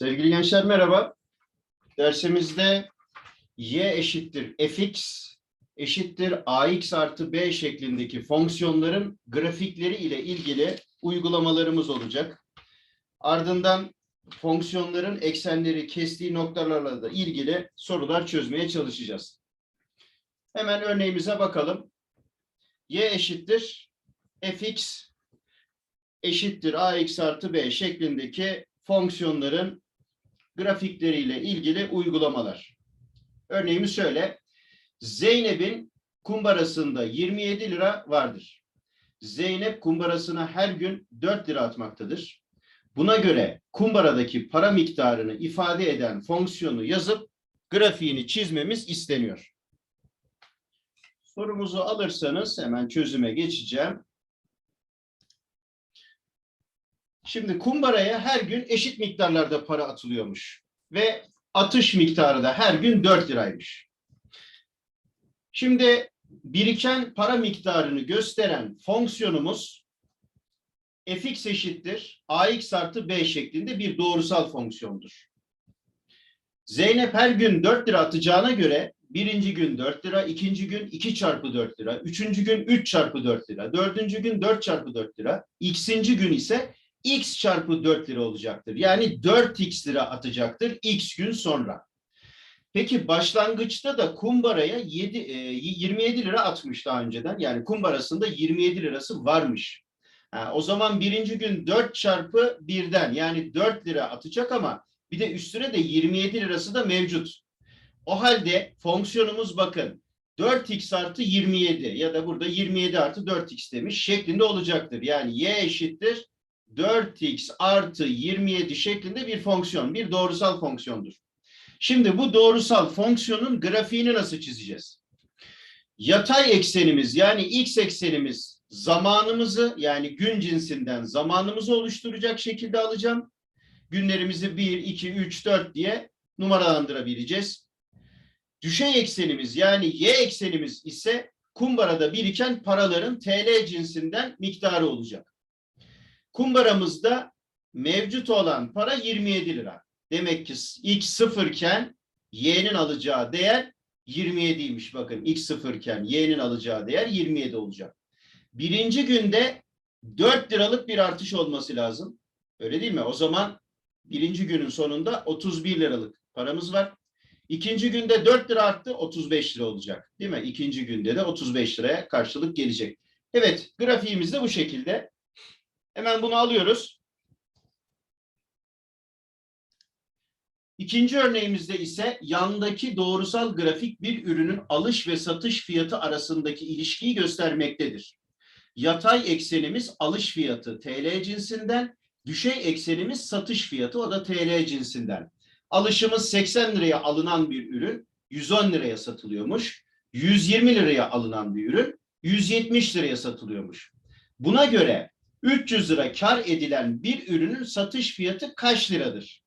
Sevgili gençler merhaba. Dersimizde y eşittir fx eşittir ax artı b şeklindeki fonksiyonların grafikleri ile ilgili uygulamalarımız olacak. Ardından fonksiyonların eksenleri kestiği noktalarla da ilgili sorular çözmeye çalışacağız. Hemen örneğimize bakalım. y eşittir fx eşittir ax artı b şeklindeki fonksiyonların grafikleriyle ilgili uygulamalar. Örneğimiz şöyle. Zeynep'in kumbarasında 27 lira vardır. Zeynep kumbarasına her gün 4 lira atmaktadır. Buna göre kumbaradaki para miktarını ifade eden fonksiyonu yazıp grafiğini çizmemiz isteniyor. Sorumuzu alırsanız hemen çözüme geçeceğim. Şimdi kumbaraya her gün eşit miktarlarda para atılıyormuş. Ve atış miktarı da her gün 4 liraymış. Şimdi biriken para miktarını gösteren fonksiyonumuz fx eşittir ax artı b şeklinde bir doğrusal fonksiyondur. Zeynep her gün 4 lira atacağına göre birinci gün 4 lira, ikinci gün 2 çarpı 4 lira, üçüncü gün 3 çarpı 4 lira, dördüncü gün 4 çarpı 4 lira, x'inci gün ise x çarpı 4 lira olacaktır. Yani 4x lira atacaktır x gün sonra. Peki başlangıçta da kumbaraya 7, e, 27 lira atmış daha önceden. Yani kumbarasında 27 lirası varmış. O zaman birinci gün 4 çarpı 1'den yani 4 lira atacak ama bir de üstüne de 27 lirası da mevcut. O halde fonksiyonumuz bakın 4x artı 27 ya da burada 27 artı 4x demiş şeklinde olacaktır. Yani y eşittir 4x artı 27 şeklinde bir fonksiyon, bir doğrusal fonksiyondur. Şimdi bu doğrusal fonksiyonun grafiğini nasıl çizeceğiz? Yatay eksenimiz yani x eksenimiz zamanımızı yani gün cinsinden zamanımızı oluşturacak şekilde alacağım. Günlerimizi 1, 2, 3, 4 diye numaralandırabileceğiz. Düşey eksenimiz yani y eksenimiz ise kumbarada biriken paraların TL cinsinden miktarı olacak. Kumbaramızda mevcut olan para 27 lira. Demek ki x sıfırken y'nin alacağı değer 27'ymiş. Bakın x sıfırken y'nin alacağı değer 27 olacak. Birinci günde 4 liralık bir artış olması lazım. Öyle değil mi? O zaman birinci günün sonunda 31 liralık paramız var. İkinci günde 4 lira arttı 35 lira olacak. Değil mi? İkinci günde de 35 liraya karşılık gelecek. Evet grafiğimiz de bu şekilde. Hemen bunu alıyoruz. İkinci örneğimizde ise yandaki doğrusal grafik bir ürünün alış ve satış fiyatı arasındaki ilişkiyi göstermektedir. Yatay eksenimiz alış fiyatı TL cinsinden, düşey eksenimiz satış fiyatı o da TL cinsinden. Alışımız 80 liraya alınan bir ürün 110 liraya satılıyormuş. 120 liraya alınan bir ürün 170 liraya satılıyormuş. Buna göre 300 lira kar edilen bir ürünün satış fiyatı kaç liradır?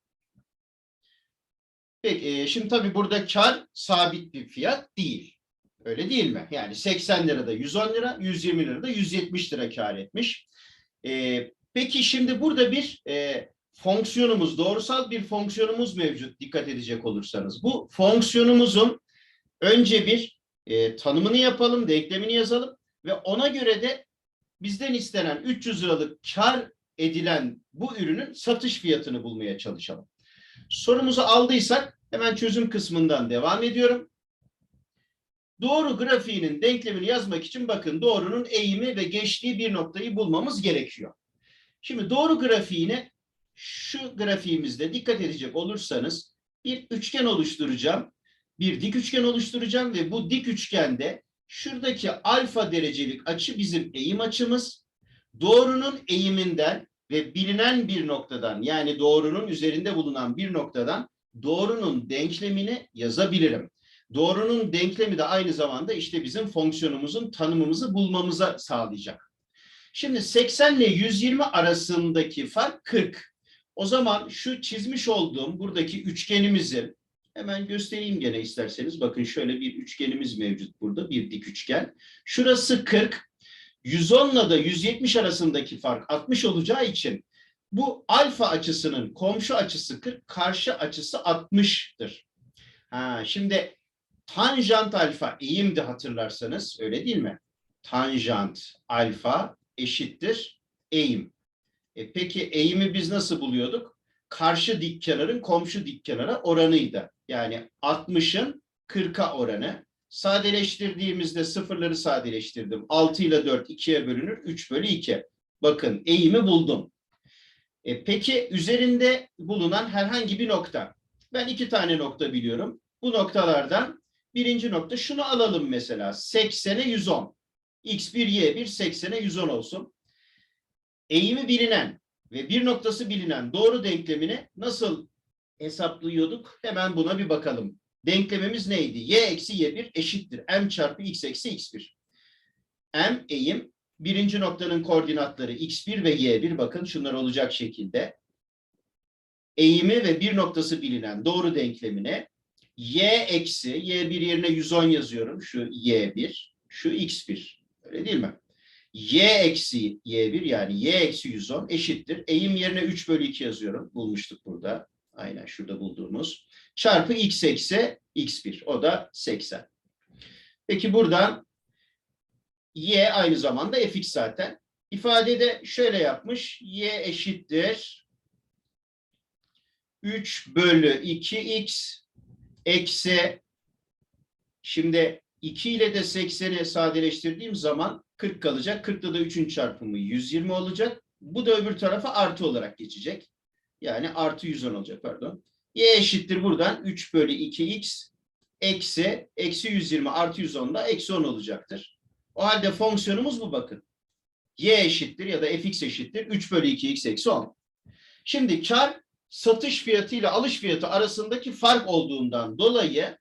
Peki e, şimdi tabii burada kar sabit bir fiyat değil. Öyle değil mi? Yani 80 lirada 110 lira, 120 lirada 170 lira kar etmiş. E, peki şimdi burada bir e, fonksiyonumuz, doğrusal bir fonksiyonumuz mevcut dikkat edecek olursanız. Bu fonksiyonumuzun önce bir e, tanımını yapalım, denklemini yazalım ve ona göre de bizden istenen 300 liralık kar edilen bu ürünün satış fiyatını bulmaya çalışalım. Sorumuzu aldıysak hemen çözüm kısmından devam ediyorum. Doğru grafiğinin denklemini yazmak için bakın doğrunun eğimi ve geçtiği bir noktayı bulmamız gerekiyor. Şimdi doğru grafiğine şu grafiğimizde dikkat edecek olursanız bir üçgen oluşturacağım. Bir dik üçgen oluşturacağım ve bu dik üçgende şuradaki alfa derecelik açı bizim eğim açımız. Doğrunun eğiminden ve bilinen bir noktadan yani doğrunun üzerinde bulunan bir noktadan doğrunun denklemini yazabilirim. Doğrunun denklemi de aynı zamanda işte bizim fonksiyonumuzun tanımımızı bulmamıza sağlayacak. Şimdi 80 ile 120 arasındaki fark 40. O zaman şu çizmiş olduğum buradaki üçgenimizi hemen göstereyim gene isterseniz. Bakın şöyle bir üçgenimiz mevcut burada. Bir dik üçgen. Şurası 40. 110 ile da 170 arasındaki fark 60 olacağı için Bu alfa açısının komşu açısı 40, karşı açısı 60'tır. Ha, şimdi tanjant alfa eğimdi hatırlarsanız öyle değil mi? Tanjant alfa eşittir eğim. E peki eğimi biz nasıl buluyorduk? Karşı dik kenarın komşu dik kenara oranıydı. Yani 60'ın 40'a oranı. Sadeleştirdiğimizde sıfırları sadeleştirdim. 6 ile 4 2'ye bölünür. 3 bölü 2. Bakın eğimi buldum. E, peki üzerinde bulunan herhangi bir nokta. Ben iki tane nokta biliyorum. Bu noktalardan birinci nokta şunu alalım mesela. 80'e 110. X1, Y1 80'e 110 olsun. Eğimi bilinen ve bir noktası bilinen doğru denklemini nasıl hesaplıyorduk? Hemen buna bir bakalım. Denklemimiz neydi? Y eksi Y1 eşittir. M çarpı X eksi X1. M eğim birinci noktanın koordinatları X1 ve Y1 bakın şunlar olacak şekilde. Eğimi ve bir noktası bilinen doğru denklemine Y eksi Y1 yerine 110 yazıyorum. Şu Y1, şu X1. Öyle değil mi? Y eksi Y1 yani Y eksi 110 eşittir. Eğim yerine 3 bölü 2 yazıyorum. Bulmuştuk burada. Aynen şurada bulduğumuz. Çarpı X eksi X1. O da 80. Peki buradan Y aynı zamanda fx zaten. İfadede şöyle yapmış. Y eşittir. 3 bölü 2x eksi şimdi 2 ile de 80'i sadeleştirdiğim zaman 40 kalacak. 40'da da 3'ün çarpımı 120 olacak. Bu da öbür tarafa artı olarak geçecek. Yani artı 110 olacak pardon. Y eşittir buradan 3 bölü 2x eksi eksi 120 artı 110 da eksi 10 olacaktır. O halde fonksiyonumuz bu bakın. Y eşittir ya da fx eşittir 3 bölü 2x eksi 10. Şimdi kar satış fiyatı ile alış fiyatı arasındaki fark olduğundan dolayı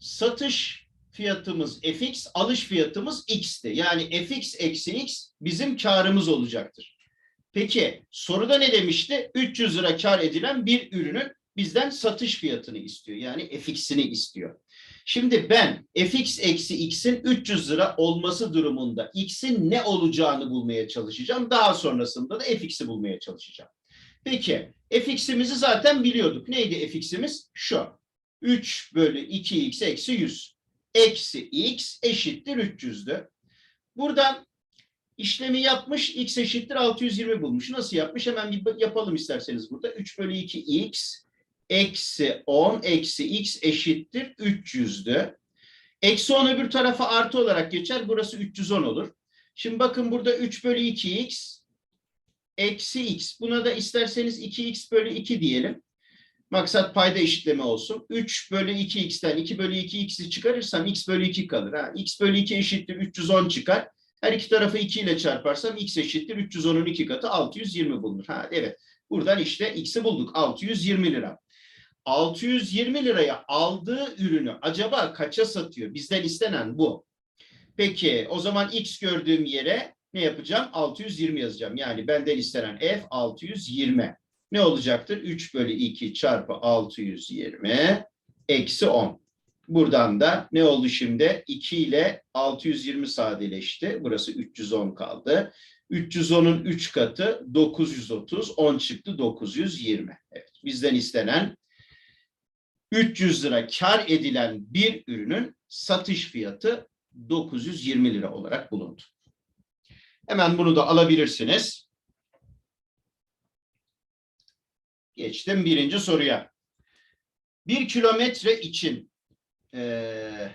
satış fiyatımız fx, alış fiyatımız x'ti. Yani fx eksi x bizim karımız olacaktır. Peki soruda ne demişti? 300 lira kar edilen bir ürünün bizden satış fiyatını istiyor. Yani fx'ini istiyor. Şimdi ben fx eksi x'in 300 lira olması durumunda x'in ne olacağını bulmaya çalışacağım. Daha sonrasında da fx'i bulmaya çalışacağım. Peki fx'imizi zaten biliyorduk. Neydi fx'imiz? Şu. 3 bölü 2x eksi 100. Eksi x eşittir 300'dü. Buradan işlemi yapmış x eşittir 620 bulmuş. Nasıl yapmış? Hemen bir yapalım isterseniz burada. 3 bölü 2 x eksi 10 eksi x eşittir 300'dü. Eksi 10 öbür tarafa artı olarak geçer. Burası 310 olur. Şimdi bakın burada 3 bölü 2x eksi x. Buna da isterseniz 2x bölü 2 diyelim. Maksat payda eşitleme olsun. 3 bölü 2x'ten 2 bölü 2x'i çıkarırsam x bölü 2 kalır. Ha, x bölü 2 eşittir 310 çıkar. Her iki tarafı 2 ile çarparsam x eşittir 310'un 2 katı 620 bulunur. Ha, evet. Buradan işte x'i bulduk. 620 lira. 620 liraya aldığı ürünü acaba kaça satıyor? Bizden istenen bu. Peki o zaman x gördüğüm yere ne yapacağım? 620 yazacağım. Yani benden istenen f 620. Ne olacaktır? 3 bölü 2 çarpı 620 eksi 10. Buradan da ne oldu şimdi? 2 ile 620 sadeleşti. Burası 310 kaldı. 310'un 3 katı 930. 10 çıktı 920. Evet, bizden istenen 300 lira kar edilen bir ürünün satış fiyatı 920 lira olarak bulundu. Hemen bunu da alabilirsiniz. Geçtim birinci soruya. Bir kilometre için ee,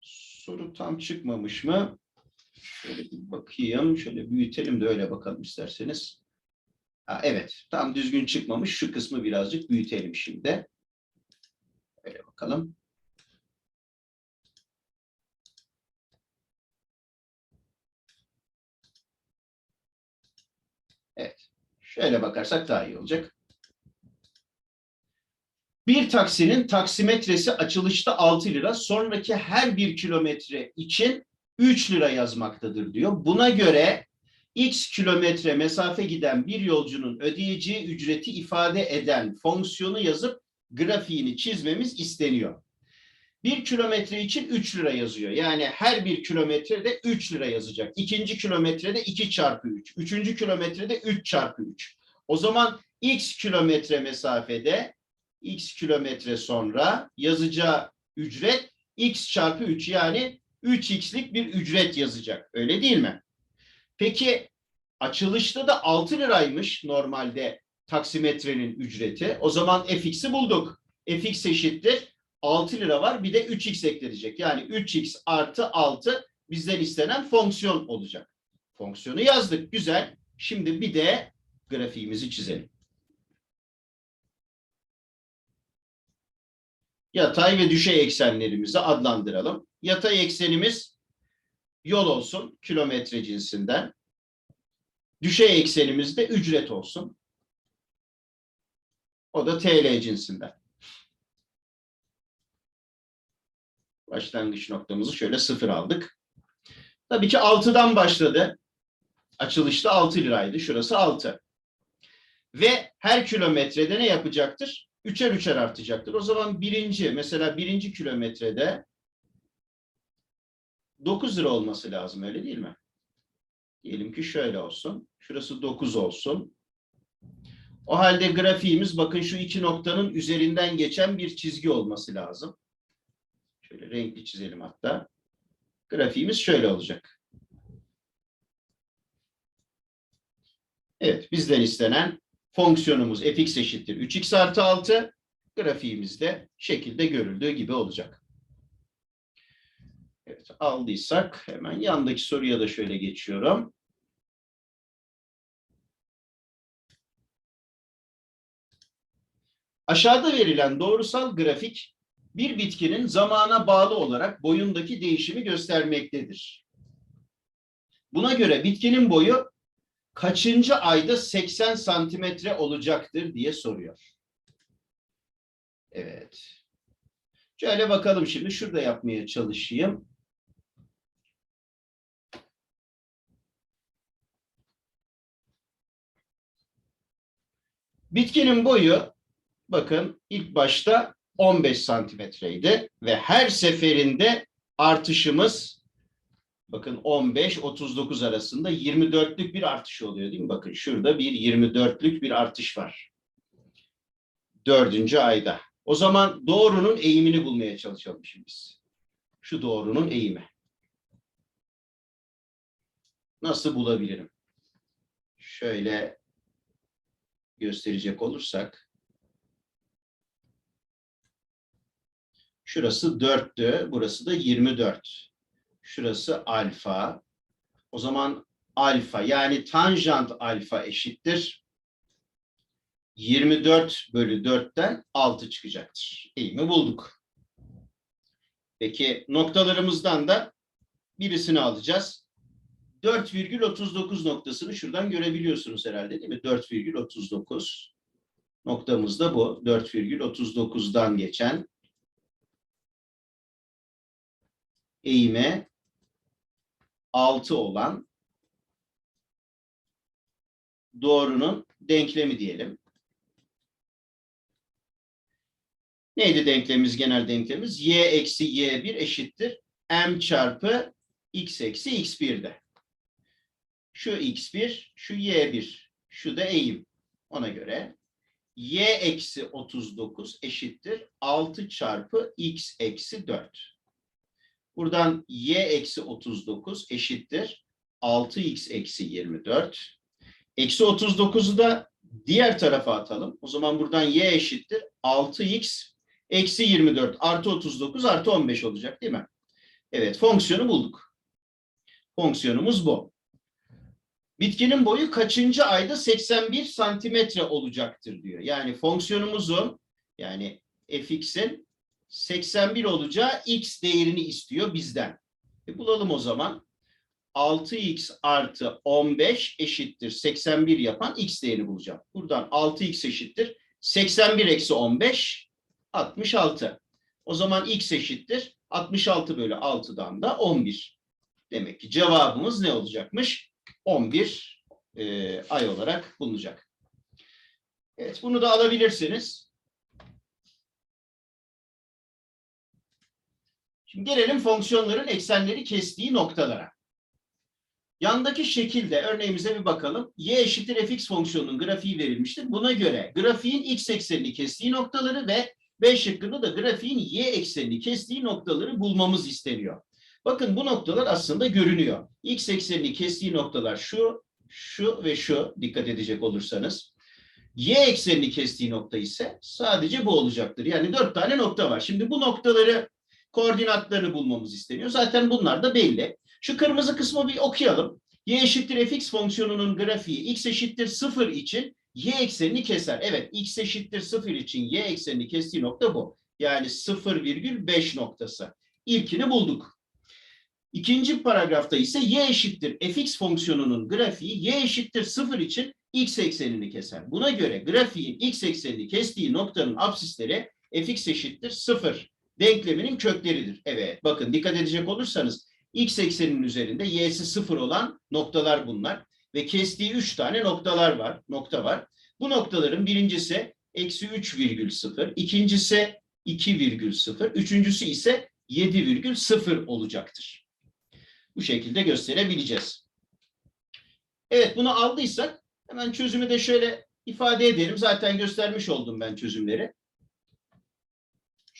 soru tam çıkmamış mı? Şöyle bir bakayım. Şöyle büyütelim de öyle bakalım isterseniz. Ha, evet. Tam düzgün çıkmamış. Şu kısmı birazcık büyütelim şimdi. Öyle bakalım. Evet. Şöyle bakarsak daha iyi olacak. Bir taksinin taksimetresi açılışta 6 lira, sonraki her bir kilometre için 3 lira yazmaktadır diyor. Buna göre x kilometre mesafe giden bir yolcunun ödeyeceği ücreti ifade eden fonksiyonu yazıp grafiğini çizmemiz isteniyor. Bir kilometre için 3 lira yazıyor. Yani her bir kilometrede 3 lira yazacak. İkinci kilometrede 2 çarpı 3. Üçüncü kilometrede 3 çarpı 3. O zaman x kilometre mesafede x kilometre sonra yazacağı ücret x çarpı 3 yani 3x'lik bir ücret yazacak. Öyle değil mi? Peki açılışta da 6 liraymış normalde taksimetrenin ücreti. O zaman fx'i bulduk. fx eşittir 6 lira var bir de 3x eklenecek. Yani 3x artı 6 bizden istenen fonksiyon olacak. Fonksiyonu yazdık. Güzel. Şimdi bir de grafiğimizi çizelim. Yatay ve düşey eksenlerimizi adlandıralım. Yatay eksenimiz yol olsun kilometre cinsinden. Düşey eksenimiz de ücret olsun. O da TL cinsinden. Başlangıç noktamızı şöyle sıfır aldık. Tabii ki 6'dan başladı. Açılışta 6 liraydı. Şurası 6. Ve her kilometrede ne yapacaktır? Üçer üçer artacaktır. O zaman birinci, mesela birinci kilometrede 9 lira olması lazım öyle değil mi? Diyelim ki şöyle olsun. Şurası 9 olsun. O halde grafiğimiz bakın şu iki noktanın üzerinden geçen bir çizgi olması lazım. Şöyle renkli çizelim hatta. Grafiğimiz şöyle olacak. Evet, bizden istenen fonksiyonumuz fx eşittir 3x artı 6. Grafiğimizde şekilde görüldüğü gibi olacak. Evet, aldıysak hemen yandaki soruya da şöyle geçiyorum. Aşağıda verilen doğrusal grafik bir bitkinin zamana bağlı olarak boyundaki değişimi göstermektedir. Buna göre bitkinin boyu kaçıncı ayda 80 santimetre olacaktır diye soruyor. Evet. Şöyle bakalım şimdi. Şurada yapmaya çalışayım. Bitkinin boyu bakın ilk başta 15 santimetreydi ve her seferinde artışımız bakın 15-39 arasında 24'lük bir artış oluyor değil mi? Bakın şurada bir 24'lük bir artış var. Dördüncü ayda. O zaman doğrunun eğimini bulmaya çalışalım şimdi biz. Şu doğrunun eğimi. Nasıl bulabilirim? Şöyle gösterecek olursak. Şurası 4'tü, burası da 24. Şurası alfa. O zaman alfa yani tanjant alfa eşittir. 24 bölü 4'ten 6 çıkacaktır. Eğimi bulduk. Peki noktalarımızdan da birisini alacağız. 4,39 noktasını şuradan görebiliyorsunuz herhalde değil mi? 4,39 noktamız da bu. 4,39'dan geçen eğime 6 olan doğrunun denklemi diyelim. Neydi denklemimiz, genel denklemimiz? y eksi y1 eşittir m çarpı x eksi x1'de. Şu x1, şu y1, şu da eğim. Ona göre y eksi 39 eşittir 6 çarpı x eksi 4. Buradan y eksi 39 eşittir 6x eksi 24. Eksi 39'u da diğer tarafa atalım. O zaman buradan y eşittir 6x eksi 24 artı 39 artı 15 olacak değil mi? Evet fonksiyonu bulduk. Fonksiyonumuz bu. Bitkinin boyu kaçıncı ayda 81 santimetre olacaktır diyor. Yani fonksiyonumuzun yani fx'in 81 olacağı x değerini istiyor bizden. E bulalım o zaman. 6x artı 15 eşittir 81 yapan x değerini bulacağım. Buradan 6x eşittir 81 eksi 15 66. O zaman x eşittir 66 bölü 6'dan da 11. Demek ki cevabımız ne olacakmış? 11 e, ay olarak bulunacak. Evet bunu da alabilirsiniz. Şimdi gelelim fonksiyonların eksenleri kestiği noktalara. Yandaki şekilde örneğimize bir bakalım. Y eşittir fx fonksiyonunun grafiği verilmiştir. Buna göre grafiğin x eksenini kestiği noktaları ve B şıkkında da grafiğin y eksenini kestiği noktaları bulmamız isteniyor. Bakın bu noktalar aslında görünüyor. X eksenini kestiği noktalar şu, şu ve şu dikkat edecek olursanız. Y eksenini kestiği nokta ise sadece bu olacaktır. Yani dört tane nokta var. Şimdi bu noktaları koordinatlarını bulmamız isteniyor. Zaten bunlar da belli. Şu kırmızı kısmı bir okuyalım. Y eşittir fx fonksiyonunun grafiği x eşittir 0 için y eksenini keser. Evet x eşittir 0 için y eksenini kestiği nokta bu. Yani 0,5 noktası. İlkini bulduk. İkinci paragrafta ise y eşittir fx fonksiyonunun grafiği y eşittir 0 için x eksenini keser. Buna göre grafiğin x eksenini kestiği noktanın absisleri fx eşittir 0 denkleminin kökleridir. Evet bakın dikkat edecek olursanız x ekseninin üzerinde y'si 0 olan noktalar bunlar ve kestiği 3 tane noktalar var, nokta var. Bu noktaların birincisi eksi 3,0, ikincisi 2,0, üçüncüsü ise 7,0 olacaktır. Bu şekilde gösterebileceğiz. Evet bunu aldıysak hemen çözümü de şöyle ifade edelim. Zaten göstermiş oldum ben çözümleri.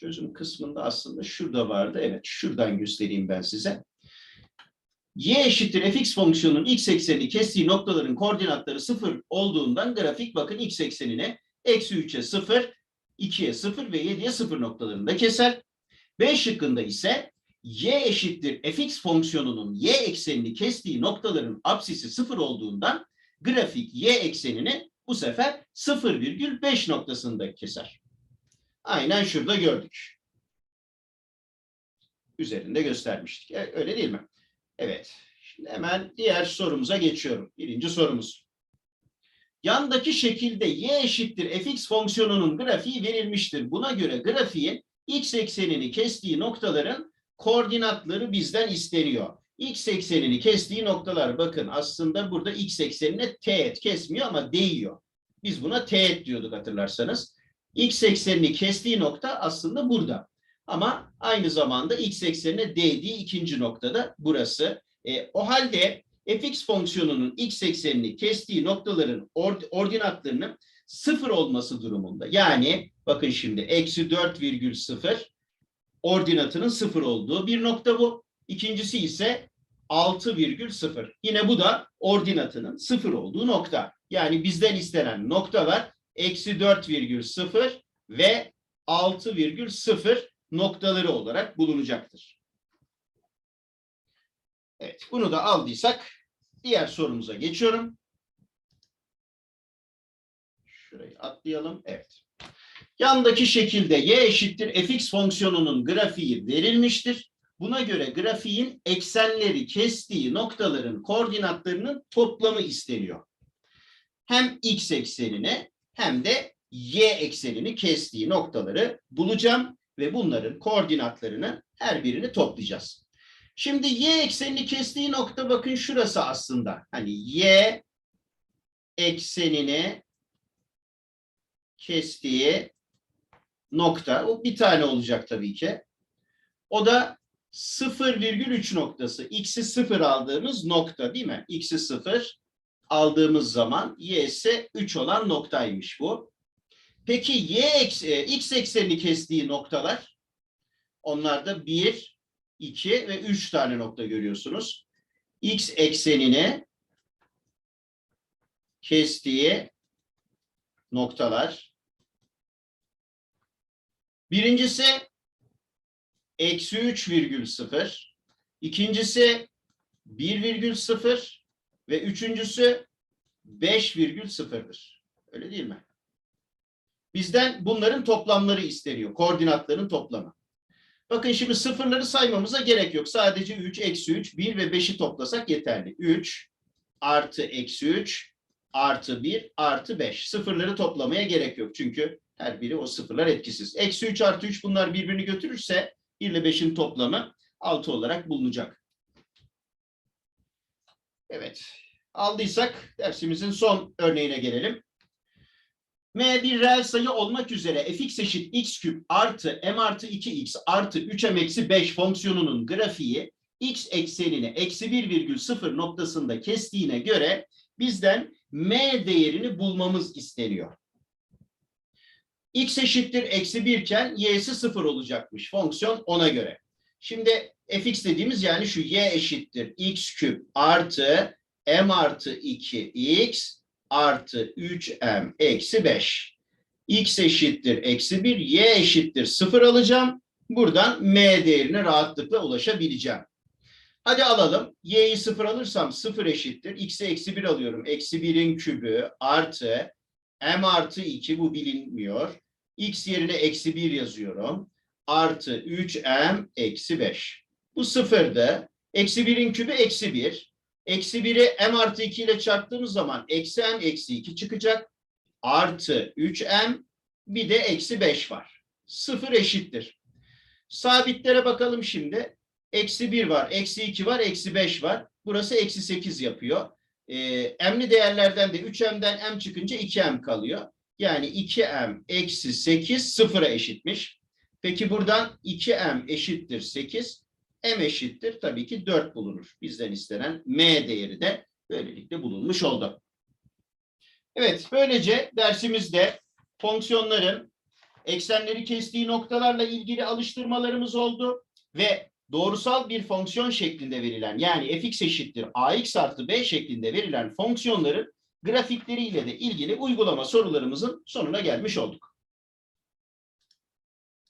Çözüm kısmında aslında şurada vardı. Evet şuradan göstereyim ben size. Y eşittir fx fonksiyonunun x eksenini kestiği noktaların koordinatları 0 olduğundan grafik bakın x eksenine eksi 3'e 0, 2'ye 0 ve 7'ye 0 noktalarında keser. B şıkkında ise y eşittir fx fonksiyonunun y eksenini kestiği noktaların apsisi 0 olduğundan grafik y eksenini bu sefer 0,5 noktasında keser. Aynen şurada gördük. Üzerinde göstermiştik. E, Öyle değil mi? Evet. Şimdi hemen diğer sorumuza geçiyorum. Birinci sorumuz. Yandaki şekilde y eşittir fx fonksiyonunun grafiği verilmiştir. Buna göre grafiğin x eksenini kestiği noktaların koordinatları bizden isteniyor. X eksenini kestiği noktalar bakın aslında burada x eksenine teğet kesmiyor ama değiyor. Biz buna teğet diyorduk hatırlarsanız. X eksenini kestiği nokta aslında burada. Ama aynı zamanda x eksenine değdiği ikinci noktada burası. E, o halde fx fonksiyonunun x eksenini kestiği noktaların ord ordinatlarının sıfır olması durumunda. Yani bakın şimdi eksi 4,0 ordinatının sıfır olduğu bir nokta bu. İkincisi ise 6,0. Yine bu da ordinatının sıfır olduğu nokta. Yani bizden istenen noktalar eksi 4,0 ve 6,0 noktaları olarak bulunacaktır. Evet, bunu da aldıysak diğer sorumuza geçiyorum. Şurayı atlayalım. Evet. Yandaki şekilde y eşittir fx fonksiyonunun grafiği verilmiştir. Buna göre grafiğin eksenleri kestiği noktaların koordinatlarının toplamı isteniyor. Hem x eksenine hem de y eksenini kestiği noktaları bulacağım ve bunların koordinatlarını her birini toplayacağız. Şimdi y eksenini kestiği nokta bakın şurası aslında. Hani y eksenini kestiği nokta. O bir tane olacak tabii ki. O da 0,3 noktası. X'i 0 aldığımız nokta değil mi? X'i 0 aldığımız zaman y ise 3 olan noktaymış bu. Peki y e, x eksenini kestiği noktalar onlar da 1, 2 ve 3 tane nokta görüyorsunuz. X eksenini kestiği noktalar. Birincisi eksi 3,0. İkincisi 1,0 ve üçüncüsü 5,0'dır. Öyle değil mi? Bizden bunların toplamları isteniyor. Koordinatların toplamı. Bakın şimdi sıfırları saymamıza gerek yok. Sadece 3, eksi 3, 1 ve 5'i toplasak yeterli. 3 artı eksi 3 artı 1 artı 5. Sıfırları toplamaya gerek yok. Çünkü her biri o sıfırlar etkisiz. Eksi 3 artı 3 bunlar birbirini götürürse 1 ile 5'in toplamı 6 olarak bulunacak. Evet. Aldıysak dersimizin son örneğine gelelim. M bir reel sayı olmak üzere fx eşit x küp artı m artı 2x artı 3m eksi 5 fonksiyonunun grafiği x eksenini eksi 1,0 noktasında kestiğine göre bizden m değerini bulmamız isteniyor. x eşittir eksi 1 iken y'si 0 olacakmış fonksiyon ona göre. Şimdi fx dediğimiz yani şu y eşittir x küp artı m artı 2x artı 3m eksi 5. x eşittir eksi 1, y eşittir 0 alacağım. Buradan m değerine rahatlıkla ulaşabileceğim. Hadi alalım. y'yi 0 alırsam 0 eşittir. x'e eksi 1 alıyorum. Eksi 1'in kübü artı m artı 2 bu bilinmiyor. x yerine eksi 1 yazıyorum. Artı 3m eksi 5. Bu sıfırdı. Eksi 1'in kübü eksi 1. Eksi 1'i m artı 2 ile çarptığımız zaman eksi m eksi 2 çıkacak. Artı 3m bir de eksi 5 var. Sıfır eşittir. Sabitlere bakalım şimdi. Eksi 1 var, eksi 2 var, eksi 5 var. Burası eksi 8 yapıyor. Ee, m'li değerlerden de 3m'den m çıkınca 2m kalıyor. Yani 2m eksi 8 sıfıra eşitmiş. Peki buradan 2m eşittir 8. m eşittir tabii ki 4 bulunur. Bizden istenen m değeri de böylelikle bulunmuş oldu. Evet, böylece dersimizde fonksiyonların eksenleri kestiği noktalarla ilgili alıştırmalarımız oldu ve doğrusal bir fonksiyon şeklinde verilen yani fx eşittir ax artı b şeklinde verilen fonksiyonların grafikleriyle de ilgili uygulama sorularımızın sonuna gelmiş olduk.